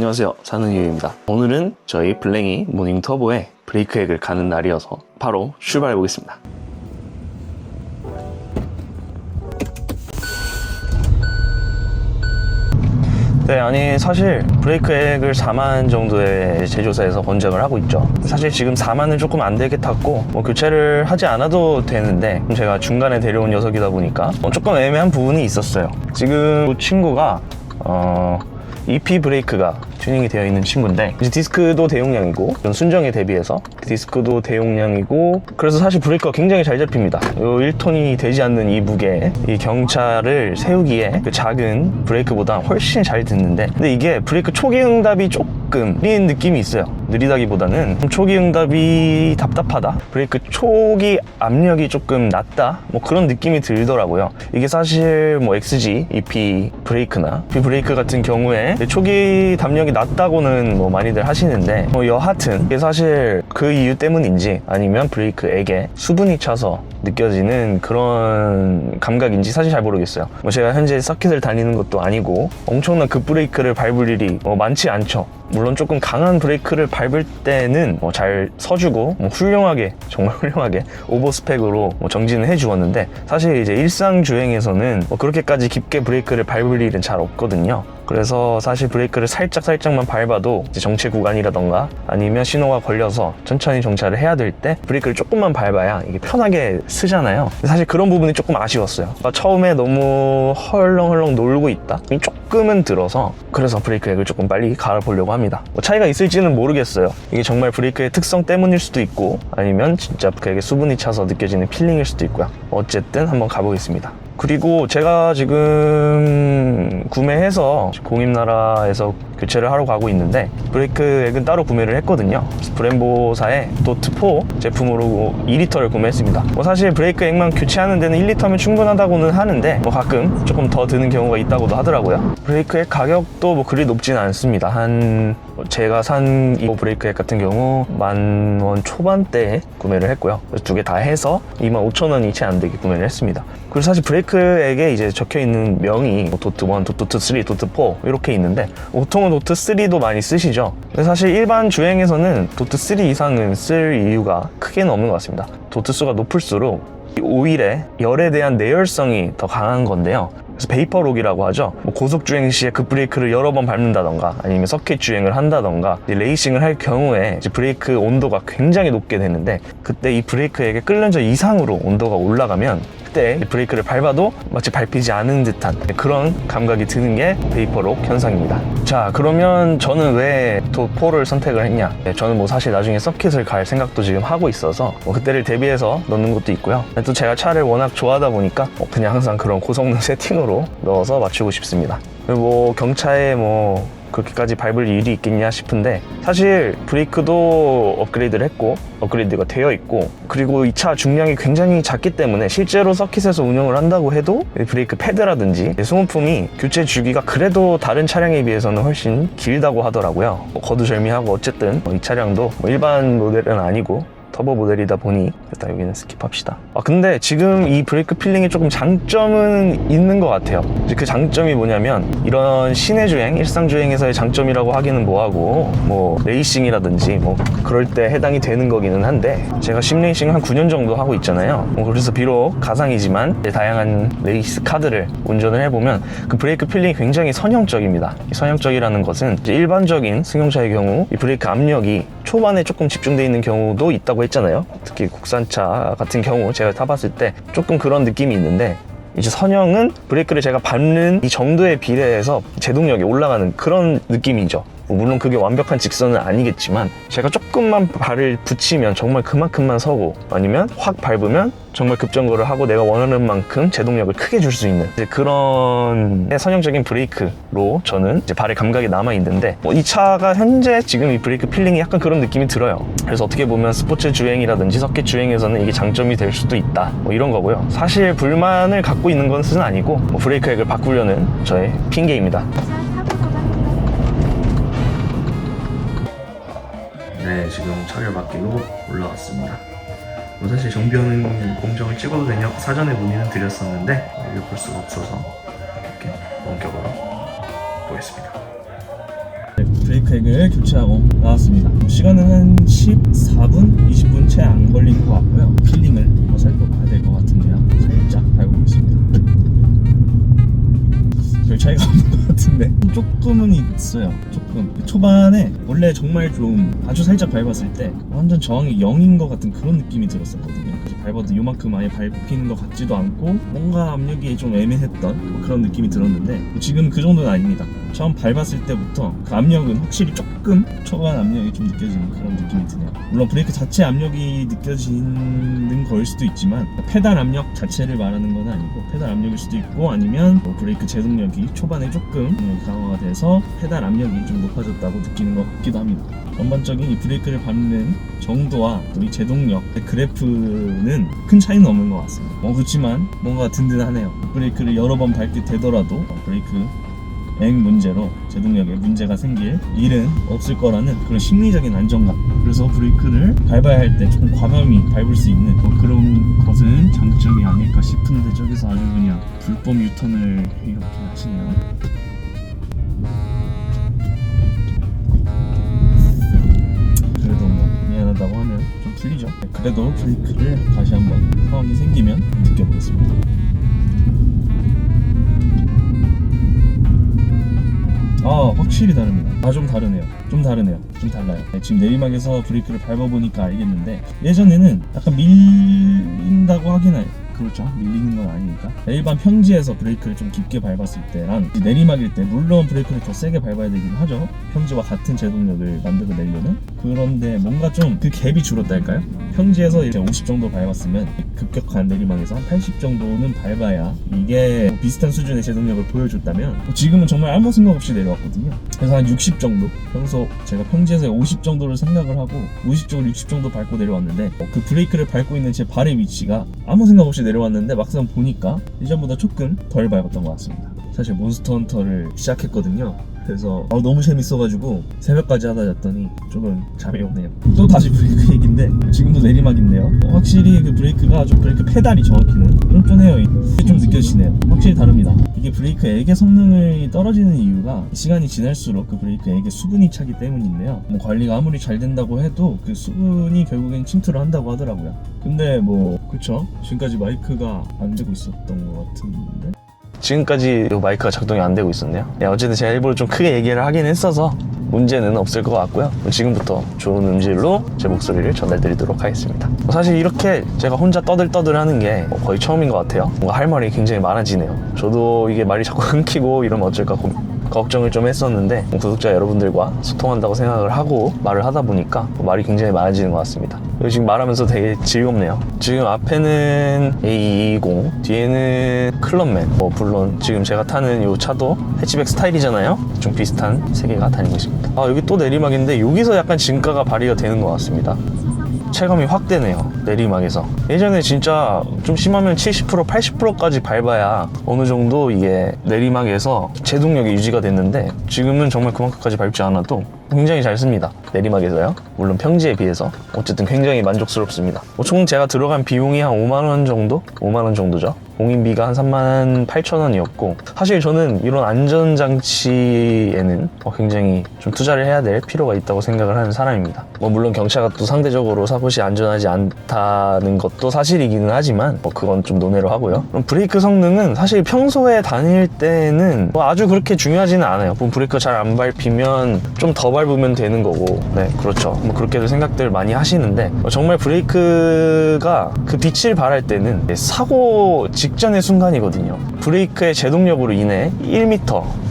안녕하세요. 사는 이유입니다. 오늘은 저희 블랭이 모닝 터보에 브레이크 액을 가는 날이어서 바로 출발해 보겠습니다. 네, 아니 사실 브레이크 액을 4만 정도의 제조사에서 권장을 하고 있죠. 사실 지금 4만은 조금 안 되게 탔고 뭐 교체를 하지 않아도 되는데 제가 중간에 데려온 녀석이다 보니까 뭐 조금 애매한 부분이 있었어요. 지금 이 친구가 어, EP 브레이크가 튜닝이 되어 있는 친구인데 이제 디스크도 대용량이고 순정에 대비해서 디스크도 대용량이고 그래서 사실 브레이크가 굉장히 잘 잡힙니다. 요 1톤이 되지 않는 이 무게 이 경차를 세우기에 그 작은 브레이크보다 훨씬 잘 듣는데 근데 이게 브레이크 초기 응답이 조금 느린 느낌이 있어요. 느리다기보다는 초기 응답이 답답하다. 브레이크 초기 압력이 조금 낮다. 뭐 그런 느낌이 들더라고요. 이게 사실 뭐 XG, EP 브레이크나 B 브레이크 같은 경우에 초기 담력이 낮다고는 뭐 많이들 하시는데 뭐 여하튼 이게 사실 그 이유 때문인지 아니면 브레이크에게 수분이 차서 느껴지는 그런 감각인지 사실 잘 모르겠어요. 뭐 제가 현재 서킷을 다니는 것도 아니고 엄청난 급브레이크를 밟을 일이 뭐 많지 않죠. 물론 조금 강한 브레이크를 밟을 때는 뭐 잘 서주고 뭐 훌륭하게 정말 훌륭하게 오버스펙으로 뭐 정진을 해주었는데 사실 이제 일상 주행에서는 뭐 그렇게까지 깊게 브레이크를 밟을 일은 잘 없거든요. 그래서 사실 브레이크를 살짝 살짝만 밟아도 정체 구간이라던가 아니면 신호가 걸려서 천천히 정차를 해야 될 때 브레이크를 조금만 밟아야 이게 편하게 쓰잖아요. 사실 그런 부분이 조금 아쉬웠어요. 그러니까 처음에 너무 헐렁헐렁 놀고 있다. 이 조금은 들어서 그래서 브레이크 액을 조금 빨리 갈아보려고 합니다. 뭐 차이가 있을지는 모르겠어요. 이게 정말 브레이크의 특성 때문일 수도 있고 아니면 진짜 그에게 수분이 차서 느껴지는 필링일 수도 있고요. 어쨌든 한번 가보겠습니다. 그리고 제가 지금 구매해서 공임나라에서 교체를 하러 가고 있는데 브레이크 액은 따로 구매를 했거든요. 브em보사의 도트4 제품으로 2리터를 구매했습니다. 뭐 사실 브레이크 액만 교체하는 데는 1리터면 충분하다고는 하는데 뭐 가끔 조금 더 드는 경우가 있다고도 하더라고요. 브레이크 액 가격도 뭐 그리 높지는 않습니다. 한 제가 산 이 브레이크 액 같은 경우 만 원 초반대에 구매를 했고요. 두 개 다 해서 2만 5천 원이 채 안 되게 구매를 했습니다. 그리고 사실 브레이크 액에 이제 적혀 있는 명이 뭐 도트 1, 도트 3, 도트 4 이렇게 있는데 보통은 도트 3도 많이 쓰시죠. 근데 사실 일반 주행에서는 도트 3 이상은 쓸 이유가 크게는 없는 것 같습니다. 도트 수가 높을수록 이 오일의 열에 대한 내열성이 더 강한 건데요. 그래서 베이퍼록이라고 하죠. 뭐 고속 주행 시에 그 브레이크를 여러 번 밟는다던가 아니면 서킷 주행을 한다던가 레이싱을 할 경우에 브레이크 온도가 굉장히 높게 되는데 그때 이 브레이크에게 끓는 저 이상으로 온도가 올라가면 그때 브레이크를 밟아도 마치 밟히지 않은 듯한 그런 감각이 드는 게 베이퍼록 현상입니다. 자, 그러면 저는 왜 도4를 선택을 했냐? 네, 저는 뭐 사실 나중에 서킷을 갈 생각도 지금 하고 있어서 뭐 그때를 대비해서 넣는 것도 있고요. 또 제가 차를 워낙 좋아하다 보니까 뭐 그냥 항상 그런 고성능 세팅으로 넣어서 맞추고 싶습니다. 뭐 경차에 뭐 그렇게까지 밟을 일이 있겠냐 싶은데 사실 브레이크도 업그레이드를 했고 업그레이드가 되어 있고 그리고 이 차 중량이 굉장히 작기 때문에 실제로 서킷에서 운영을 한다고 해도 이 브레이크 패드라든지 소모품이 교체 주기가 그래도 다른 차량에 비해서는 훨씬 길다고 하더라고요. 뭐 거두절미하고 어쨌든 이 차량도 뭐 일반 모델은 아니고 터보 모델이다 보니 일단 여기는 스킵합시다. 아 근데 지금 이 브레이크 필링에 조금 장점은 있는 것 같아요. 그 장점이 뭐냐면 이런 시내 주행, 일상 주행에서의 장점이라고 하기는 뭐하고 뭐 레이싱이라든지 뭐 그럴 때 해당이 되는 거기는 한데 제가 심레이싱 한 9년 정도 하고 있잖아요. 뭐 그래서 비록 가상이지만 다양한 레이스 카드를 운전을 해보면 그 브레이크 필링이 굉장히 선형적입니다. 이 선형적이라는 것은 일반적인 승용차의 경우 이 브레이크 압력이 초반에 조금 집중되어 있는 경우도 있다고 했 잖아요. 특히 국산차 같은 경우 제가 타봤을 때 조금 그런 느낌이 있는데 이제 선형은 브레이크를 제가 밟는 이 정도에 비례해서 제동력이 올라가는 그런 느낌이죠. 뭐 물론 그게 완벽한 직선은 아니겠지만 제가 조금만 발을 붙이면 정말 그만큼만 서고 아니면 확 밟으면 정말 급정거를 하고 내가 원하는 만큼 제동력을 크게 줄 수 있는 그런 선형적인 브레이크로 저는 발의 감각이 남아 있는데 뭐 이 차가 현재 지금 이 브레이크 필링이 약간 그런 느낌이 들어요. 그래서 어떻게 보면 스포츠 주행이라든지 서킷 주행에서는 이게 장점이 될 수도 있다. 뭐 이런 거고요. 사실 불만을 갖고 있는 것은 아니고 뭐 브레이크 액을 바꾸려는 저의 핑계입니다. 네, 지금 맡기고 올라왔습니다. 뭐 사실 정비용 공정을 찍어도 되냐고 사전에 문의는 드렸었는데 이걸 볼 수가 없어서 이렇게 원격으로 보겠습니다. 브레이크 액을 교체하고 나왔습니다. 시간은 한 14분, 20분 채 안 걸린 것 같고요. 필링을 한번 살펴봐야 될 것 같은데요. 살짝 밟아보겠습니다. 별 차이가 것 같은데 조금은 있어요. 조금 초반에 원래 정말 좀 아주 살짝 밟았을 때 완전 저항이 0인 것 같은 그런 느낌이 들었었거든요. 밟아도 요만큼 아예 밟히는 것 같지도 않고 뭔가 압력이 좀 애매했던 그런 느낌이 들었는데 지금 그 정도는 아닙니다. 처음 밟았을 때부터 그 압력은 확실히 조금 초반 압력이 좀 느껴지는 그런 느낌이 드네요. 물론 브레이크 자체 압력이 느껴지는 거일 수도 있지만 페달 압력 자체를 말하는 건 아니고 페달 압력일 수도 있고 아니면 뭐 브레이크 제동력이 초반에 조금 강화가 돼서 페달 압력이 좀 높아졌다고 느끼는 것 같기도 합니다. 전반적인 이 브레이크를 밟는 정도와 또 이 제동력 그래프는 큰 차이는 없는 것 같습니다. 어, 그렇지만 뭔가 든든하네요. 브레이크를 여러 번 밟게 되더라도 브레이크 액 문제로 제동력에 문제가 생길 일은 없을 거라는 그런 심리적인 안정감. 그래서 브레이크를 밟아야 할 때 조금 과감히 밟을 수 있는 뭐 그런 것은 장점이 아닐까 싶은데 저기서 아주 그냥 불법 유턴을 이렇게 하시네요. 그래도 뭐 미안하다고 하면 좀 풀리죠. 네, 그래도 브레이크를 다시 한번 상황이 생기면 느껴보겠습니다. 아 확실히 다릅니다. 아 좀 다르네요. 좀 다르네요. 좀 달라요. 네, 지금 내리막에서 브레이크를 밟아보니까 알겠는데 예전에는 약간 밀린다고 하긴 해. 그 렇죠. 밀리는 건 아니니까. 일반 평지에서 브레이크를 좀 깊게 밟았을 때랑 내리막일 때 물론 브레이크를 더 세게 밟아야 되긴 하죠. 평지와 같은 제동력을 만들어 내려면 그런데 뭔가 좀 그 갭이 줄었달까요? 평지에서 이제 50 정도 밟았으면 급격한 내리막에서 한 80 정도는 밟아야 이게 비슷한 수준의 제동력을 보여줬다면 지금은 정말 아무 생각 없이 내려왔거든요. 그래서 한 60 정도 평소 제가 평지에서 50 정도를 생각을 하고 무의식적으로 60 정도 밟고 내려왔는데 그 브레이크를 밟고 있는 제 발의 위치가 아무 생각 없이 내려왔는데 막상 보니까 이전보다 조금 덜 밟았던 것 같습니다. 사실 몬스터 헌터를 시작했거든요. 그래서 아, 너무 재밌어가지고 새벽까지 하다 잤더니 조금 잠이 오네요. 또 다시 브레이크 얘기인데 지금도 내리막인데요. 어, 확실히 그 브레이크가 좀 브레이크 페달이 정확히는 쫀쫀해요. 이게 좀 느껴지네요. 확실히 다릅니다. 이게 브레이크 액의 성능이 떨어지는 이유가 시간이 지날수록 그 브레이크 액에 수분이 차기 때문인데요. 뭐 관리가 아무리 잘 된다고 해도 그 수분이 결국엔 침투를 한다고 하더라고요. 근데 뭐 그쵸? 지금까지 마이크가 안 되고 있었던 것 같은데. 지금까지 이 마이크가 작동이 안 되고 있었네요. 네, 어쨌든 제가 일부러 좀 크게 얘기를 하긴 했어서 문제는 없을 것 같고요. 지금부터 좋은 음질로 제 목소리를 전달드리도록 하겠습니다. 뭐 사실 이렇게 제가 혼자 떠들떠들 하는 게뭐 거의 처음인 것 같아요. 뭔가 할 말이 굉장히 많아지네요. 저도 이게 말이 자꾸 끊기고 이러면 어쩔까 고- 걱정을 좀 했었는데 뭐 구독자 여러분들과 소통한다고 생각을 하고 말을 하다 보니까 뭐 말이 굉장히 많아지는 것 같습니다. 지금 말하면서 되게 즐겁네요. 지금 앞에는 A220, 뒤에는 클럽맨. 뭐 물론 지금 제가 타는 이 차도 해치백 스타일이잖아요. 좀 비슷한 세 개가 다니고 있습니다. 아 여기 또 내리막인데 여기서 약간 진가가 발휘가 되는 것 같습니다. 체감이 확 되네요 내리막에서. 예전에 진짜 좀 심하면 70% 80%까지 밟아야 어느 정도 이게 내리막에서 제동력이 유지가 됐는데 지금은 정말 그만큼까지 밟지 않아도 굉장히 잘 씁니다. 내리막에서요. 물론 평지에 비해서 어쨌든 굉장히 만족스럽습니다. 뭐 총 제가 들어간 비용이 한 5만 원 정도? 5만 원 정도죠. 공인비가 한 3만 8천 원이었고 사실 저는 이런 안전장치에는 어, 굉장히 좀 투자를 해야 될 필요가 있다고 생각을 하는 사람입니다. 뭐 물론 경차가 또 상대적으로 사고시 안전하지 않다는 것도 사실이기는 하지만 뭐 그건 좀 논외로 하고요. 그럼 브레이크 성능은 사실 평소에 다닐 때는 뭐 아주 그렇게 중요하지는 않아요. 뭐 브레이크 잘 안 밟히면 좀더 밟으면 되는 거고. 네 그렇죠. 뭐 그렇게도 생각들 많이 하시는데 어, 정말 브레이크가 그 빛을 발할 때는 사고 직전의 순간이거든요. 브레이크의 제동력으로 인해 1m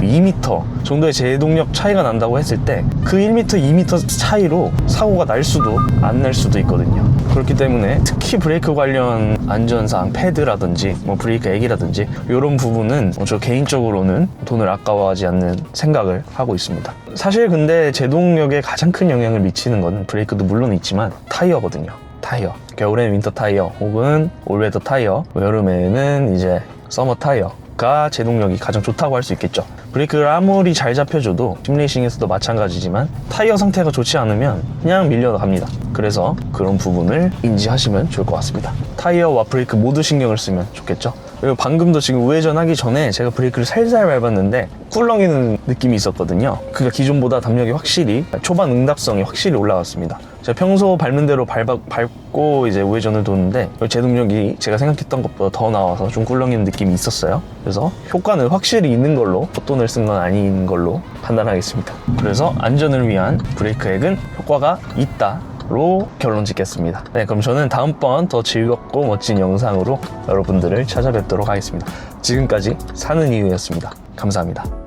2m 정도의 제동력 차이가 난다고 했을 때 그 1m, 2m 차이로 사고가 날 수도 안 날 수도 있거든요. 그렇기 때문에 특히 브레이크 관련 안전사항 패드라든지 뭐 브레이크 액이라든지 이런 부분은 저 개인적으로는 돈을 아까워하지 않는 생각을 하고 있습니다. 사실 근데 제동력에 가장 큰 영향을 미치는 건 브레이크도 물론 있지만 타이어거든요. 타이어. 겨울에는 윈터 타이어 혹은 올웨더 타이어, 뭐 여름에는 이제 서머 타이어. 브레이크가 제동력이 가장 좋다고 할 수 있겠죠. 브레이크를 아무리 잘 잡혀줘도 심레이싱에서도 마찬가지지만 타이어 상태가 좋지 않으면 그냥 밀려갑니다. 그래서 그런 부분을 인지하시면 좋을 것 같습니다. 타이어와 브레이크 모두 신경을 쓰면 좋겠죠. 그리고 방금도 지금 우회전 하기 전에 제가 브레이크를 살살 밟았는데 꿀렁이는 느낌이 있었거든요. 그러니까 기존보다 담력이 확실히 초반 응답성이 확실히 올라갔습니다. 제가 평소 밟는 대로 밟아, 밟고 이제 우회전을 도는데 제동력이 제가 생각했던 것보다 더 나와서 좀 꿀렁이는 느낌이 있었어요. 그래서 효과는 확실히 있는 걸로 콧돈을 쓴 건 아닌 걸로 판단하겠습니다. 그래서 안전을 위한 브레이크 액은 효과가 있다. 로 결론 짓겠습니다. 네, 그럼 저는 다음번 더 즐겁고 멋진 영상으로 여러분들을 찾아뵙도록 하겠습니다. 지금까지 사는 이유였습니다. 감사합니다.